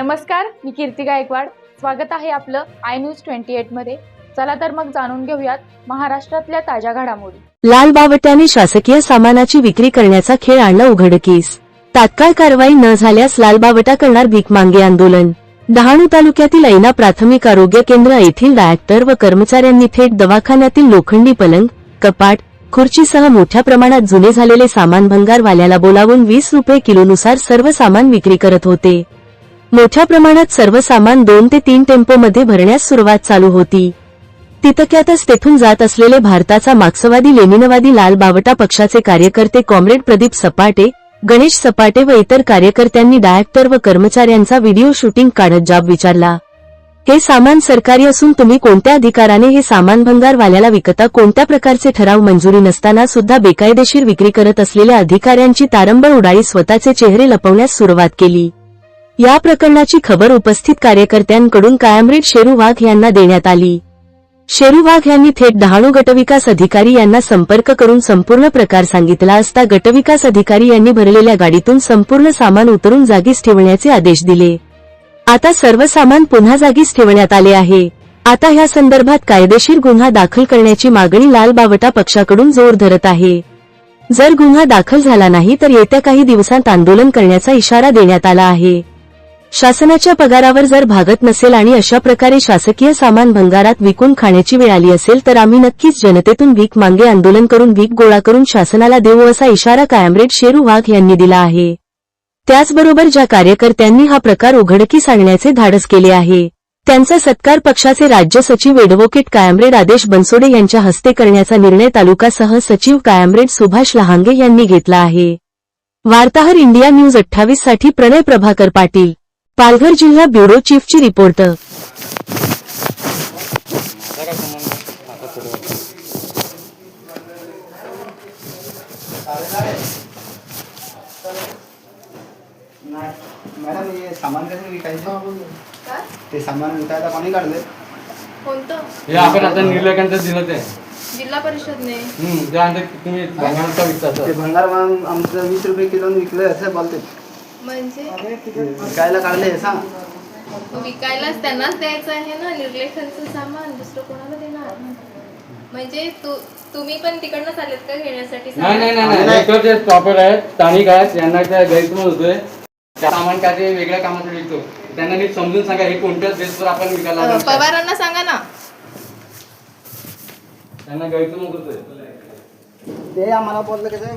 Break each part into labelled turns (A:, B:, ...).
A: नमस्कार मी कीर्ती गायकवाड. स्वागत आहे आपलं आय न्यूज ट्वेंटी एटमध्ये. चला तर मग जाणून घेऊयात महाराष्ट्रातल्या ताज्या घडामोडी.
B: लाल बावट्याने शासकीय सामानाची विक्री करण्याचा खेळ आणला उघडकीस. तात्काळ कारवाई न झाल्यास लालबावटा करणार भीक मांगे आंदोलन. डहाणू तालुक्यातील ऐना प्राथमिक आरोग्य केंद्र येथील डायरेक्टर व कर्मचाऱ्यांनी थेट दवाखान्यातील लोखंडी पलंग कपाट खुर्चीसह मोठ्या प्रमाणात जुने झालेले सामान भंगारवाल्याला बोलावून वीस रुपये किलोनुसार सर्व सामान विक्री करत होते. मोठ्या प्रमाणात सर्व सामान दोन ते तीन टेम्पोमध्ये भरण्यास सुरुवात चालू होती. तितक्यातच तेथून जात असलेले भारताचा मार्क्सवादी लेनिनवादी लाल बावटा पक्षाचे कार्यकर्ते कॉम्रेड प्रदीप सपाटे गणेश सपाटे व इतर कार्यकर्त्यांनी डायरेक्टर व कर्मचाऱ्यांचा व्हिडिओ शूटिंग काढत जाब विचारला. हे सामान सरकारी असून तुम्ही कोणत्या अधिकाराने हे सामान भंगारवाल्याला विकता कोणत्या प्रकारचे ठराव मंजुरी नसताना सुद्धा बेकायदेशीर विक्री करत असलेल्या अधिकाऱ्यांची तारंबळ उडाळी स्वतःचे चेहरे लपवण्यास सुरुवात केली. या प्रकरणाची खबर उपस्थित कार्यकर्त्यांकडून कायमरेड शेरू वाघ यांना देण्यात आली. शेरू वाघ यांनी थेट डहाणू गटविकास अधिकारी यांना संपर्क करून संपूर्ण प्रकार सांगितला असता गटविकास अधिकारी यांनी भरलेल्या गाडीतून संपूर्ण सामान उतरून जागीच ठेवण्याचे आदेश दिले. आता सर्व सामान पुन्हा जागीच ठेवण्यात आले आहे. आता ह्या संदर्भात कायदेशीर गुन्हा दाखल करण्याची मागणी लाल बावटा पक्षाकडून जोर धरत आहे. जर गुन्हा दाखल झाला नाही तर येत्या काही दिवसांत आंदोलन करण्याचा इशारा देण्यात आला आहे. शासनाच्या पगारावर जर भागत नसेल आणि अशा प्रकारे शासकीय सामान भंगारात विकून खाण्याची वेळ आली असेल तर आम्ही नक्कीच जनतेतून भीक मागे आंदोलन करून भीक गोळा करून शासनाला देऊ असा इशारा कायमरेड शेरू वाघ यांनी दिला आहे. त्याचबरोबर ज्या कार्यकर्त्यांनी हा प्रकार उघडकीस आणण्याचे धाडस केले आहे त्यांचा सत्कार पक्षाचे राज्य सचिव एडव्होकेट कायमरेड आदेश बनसोडे यांच्या हस्ते करण्याचा निर्णय तालुकासह सचिव कायमरेड सुभाष लहांगे यांनी घेतला आहे. वार्ताहर इंडिया न्यूज अठ्ठावीससाठी प्रणय प्रभाकर पाटील. पालघर जिल्हा ब्युरो चीफची रिपोर्टर
C: नाही मॅडम हे सामान कसं विकायचं? ते सामान विकायला कोणी काढले?
D: कोणतं?
E: हे आपण आता निर्लेखांचं दिलं ते.
D: जिल्हा परिषदने.
E: हम्म, जे आता तुम्ही भांगारचा विकता
C: ते भंगार म्हणून आमचं वीस रुपये किलो विकलं असं बोलते
D: म्हणजे?
C: विकायला काढले सांग.
D: विकायलाच त्यांनाच द्यायचं आहे ना निर्लेखनचं सामान दुसरं कोणाला देणार? म्हणजे तू तुम्ही पण तिकडनंच आलेत का घेण्यासाठी?
E: नाही नाही? नाही नाही. प्रॉपर आहेत स्थानिक आहेत यांना त्या गैरसमज होतोय. त्या सामान काय ते वेगळ्या कामासाठी विकतो त्यांना नीट समजून सांगा हे कोणत्याच बेसवर आपण विकायला
D: अं,
E: लागलो नाही.
D: पवारांना सांगा ना.
E: त्यांना गैरसमज होतोय.
C: ते आम्हाला बोललं कसं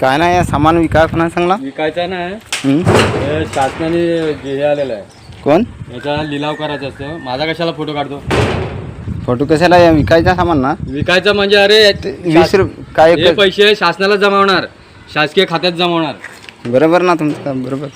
E: काय
C: नाही सामान विकाय कोणा सांगला.
E: विकायचा नाही.
C: हं?
E: शासनाने हे आलेलं आहे.
C: कोण?
E: याचा लिलाव करायचा असतो. माझा कशाला फोटो काढतो?
C: फोटो कशाला या विकायचा सामान ना?
E: विकायचा म्हणजे अरे
C: वीस रुपये काय
E: हे पैसे शासनाला जमा होणार शासकीय खात्यात जमा होणार
C: बरोबर ना तुमचं बरोबर.